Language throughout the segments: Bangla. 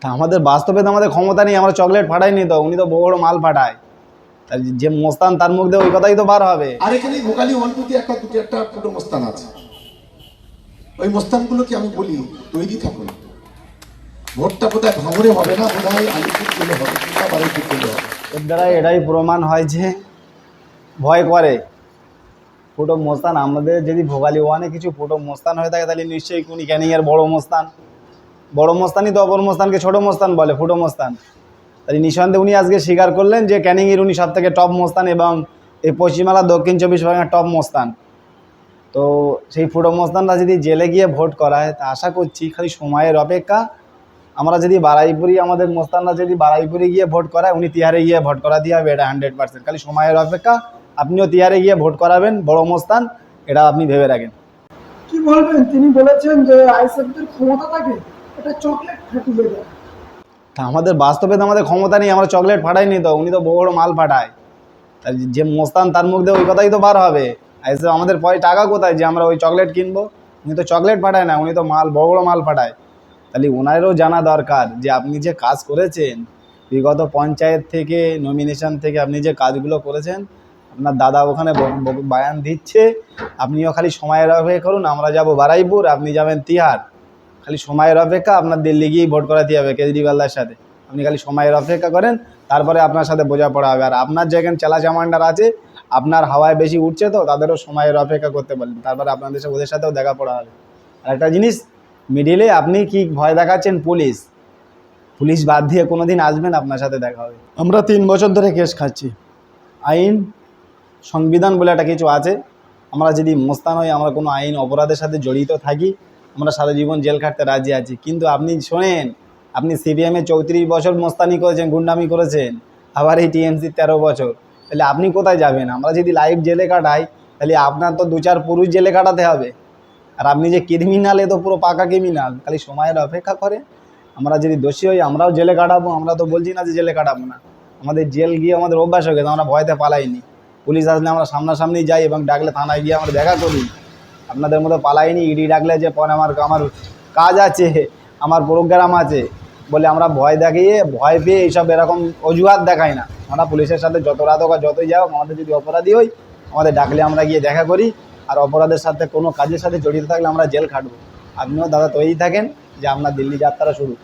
তা আমাদের বাস্তবে তো আমাদের ক্ষমতা নেই আমরা চকলেট ফাটাইনি তো উনি তো বড় বড় মাল ফাটায়। যে মোস্তান তার মুখ দিয়ে ওই কথাই তো বার হবে। আর এখানে ভোকালি টুতে একটা দুটো একটা পুরো মোস্তান আছে। ওই মোস্তানগুলোকে আমি বলি তৈরি থাকুন। ভোটটা বোধহয় ভাঙড়ে হবে না বোধ হয় আলিপুর হবে কিংবা বারুইপুর গেলে হবে। এর দ্বারা এটাই প্রমাণ হয় যে ভয় করে। ফুটো মোস্তান আমাদের যদি ভোগালি ওয়ানে কিছু ফুটো মোস্তান হয়ে থাকে তাহলে নিশ্চয়ই উনি ক্যানিংয়ের বড় মোস্তান। বড় মোস্তানই তো অপর মোস্তানকে ছোট মোস্তান বলে, ফুটো মোস্তান। তাই নিঃসন্দেহে উনি আজকে স্বীকার করলেন যে ক্যানিংয়ের উনি সব থেকে টপ মস্তান এবং এই পশ্চিমবাংলা দক্ষিণ চব্বিশ পরগনার টপ মস্তান। তো সেই ফুটো মোস্তানরা যদি জেলে গিয়ে ভোট করায়, তা আশা করছি খালি সময়ের অপেক্ষা। আমরা যদি বারাইপুরি, আমাদের মোস্তানরা যদি বারাইপুরে গিয়ে ভোট করায়, উনি তিহারে গিয়ে ভোট করা দিয়ে হবে, এটা হান্ড্রেড পার্সেন্ট। খালি সময়ের অপেক্ষা, আপনিও তিহারে গিয়ে ভোট করাবেন, বড় মোস্তান, এটা আপনি ভেবে রাখেন। কি বলবেন? তিনি বলেছেন যে আইএসএফদের ক্ষমতা থাকে। চকলেট দেয় তা আমাদের বাস্তবে তো আমাদের ক্ষমতা নেই, আমরা চকলেট ফাটাইনি তো, উনি তো বড় মাল ফাটায়। তার যে মোস্তান তার মুখ দিয়ে ওই কথাই তো বার হবে। আইসে আমাদের পরে টাকা কোথায় যে আমরা ওই চকলেট কিনবো? উনি তো চকলেট ফাটায় না, উনি তো মাল বড় বড় মাল ফাটায়। তাহলে ওনারও জানা দরকার যে আপনি যে কাজ করেছেন, বিগত পঞ্চায়েত থেকে নমিনেশন থেকে আপনি যে কাজগুলো করেছেন, আপনার দাদা ওখানে বায়ান দিচ্ছে, আপনিও খালি সময়ের অপেক্ষা করুন, আমরা যাব বারাইপুর, আপনি যাবেন তিহার। খালি সময়ের অপেক্ষা আপনার দিল্লি গিয়েই ভোট করাতে হবে কেজরিওয়ালদার সাথে। আপনি খালি সময়ের অপেক্ষা করেন তারপরে আপনার সাথে বোঝাপড়া হবে। আর আপনার যেখানে চেলা চামান্ডার আছে আপনার হাওয়ায় বেশি উঠছে তো তাদেরও সময়ের অপেক্ষা করতে বলেন তারপরে আপনাদের সাথে ওদের সাথেও দেখা পড়া হবে। আর একটা জিনিস মিডিলে আপনি কি ভয় দেখাচ্ছেন পুলিশ? পুলিশ বাদ দিয়ে কোনো দিন আসবেন আপনার সাথে দেখা হবে। আমরা তিন বছর ধরে কেস খাচ্ছি। আইন সংবিধান বলে একটা কিছু আছে। আমরা যদি মোস্তান হই আমরা কোনো আইন অপরাধের সাথে জড়িত থাকি আমরা সারা জীবন জেল খাটতে রাজি আছি। কিন্তু আপনি শোনেন, আপনি সিপিএমে চৌত্রিশ বছর মোস্তানি করেছেন, গুন্ডামি করেছেন, আবার এই টিএমসি তেরো বছর। তাহলে আপনি কোথায় যাবেন? আমরা যদি লাইফ জেলে কাটাই, তাহলে আপনার তো দু চার পুরুষ জেলে কাটাতে হবে। আর আপনি যে ক্রিমিনাল এ তো পুরো পাকা ক্রিমিনাল খালি সময়ের অপেক্ষা করে। আমরা যদি দোষী হই, আমরাও জেলে কাটাবো। আমরা তো বলছি না যে জেলে কাটাবো না। আমাদের জেল গিয়ে আমাদের অভ্যাস হয়ে গেছে, আমরা ভয়তে পালাইনি। পুলিশ আসলে আমরা সামনাসামনি যাই এবং ডাকলে থানায় গিয়ে আমরা দেখা করি। আপনাদের মতো পালাইনি, ইডি ডাকলে যে পরে আমার আমার কাজ আছে, আমার প্রোগ্রাম আছে, বলে আমরা ভয় দেখিয়ে, ভয় পেয়ে এইসব এরকম অজুহাত দেখাই না। আমরা পুলিশের সাথে যত রাত হোক যতই যাও আমাদের যদি অপরাধী হই, আমাদের ডাকলে আমরা গিয়ে দেখা করি, আর অপরাধের সাথে কোনো কাজের সাথে জড়িত থাকলে আমরা জেল খাটবো। আপনিও দাদা তৈরি থাকেন যে আপনার দিল্লি যাত্রা শুরু।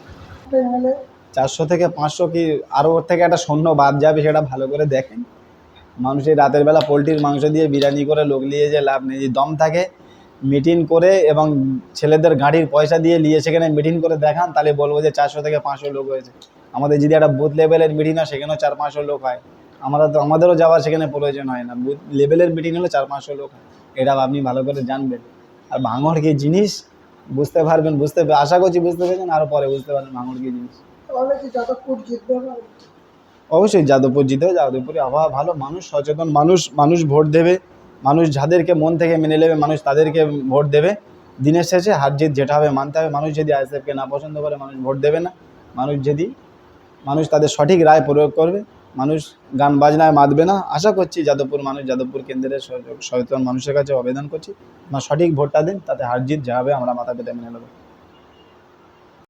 চারশো থেকে পাঁচশো কি আরও ওর থেকে একটা সৈন্য বাদ যাবে সেটা ভালো করে দেখেন। মানুষের রাতের বেলা পোলট্রির মাংস দিয়ে বিরিয়ানি করে লোক নিয়ে যে লাভ নেই দম থাকে মিটিং করে এবং ছেলেদের গাড়ির পয়সা দিয়ে নিয়ে সেখানে মিটিং করে দেখান তাহলে বলব যে চারশো থেকে পাঁচশো লোক হয়েছে। আমাদের যদি একটা বুথ লেভেলের মিটিং হয় সেখানেও চার পাঁচশো লোক হয়। আমরা তো আমাদেরও যাওয়ার সেখানে প্রয়োজন হয় না। বুথ লেভেলের মিটিং হলে চার পাঁচশো লোক হয়। এটা আপনি ভালো করে জানবেন। আর ভাঙড় কি জিনিস? বুঝতে পারবেন বুঝতে আশা করছি বুঝতে পেরেছেন আরও পরে বুঝতে পারবেন ভাঙড় কি জিনিস। তাহলে যাদবপুর জিতবে অবশ্যই যাদবপুর জিতে যাদবপুরে আবহাওয়া ভালো মানুষ সচেতন মানুষ মানুষ ভোট দেবে। মানুষ যাদেরকে মন থেকে মেনে নেবে, মানুষ তাদেরকে ভোট দেবে। দিনের শেষে হার জিত যেটা হবে মানতে হবে। মানুষ যদি আইএসএফকে না পছন্দ করে, মানুষ ভোট দেবে না। মানুষ যদি, মানুষ তাদের সঠিক রায় প্রয়োগ করবে, মানুষ গান বাজনায় মাতবে না। আশা করছি যাদবপুর মানুষ যাদবপুর কেন্দ্রের সচেতন মানুষের কাছে আবেদন করছি। আমার সঠিক ভোটটা দিন, তাতে হার জিত যা হবে আমরা মাথা পেতে মেনে নেব।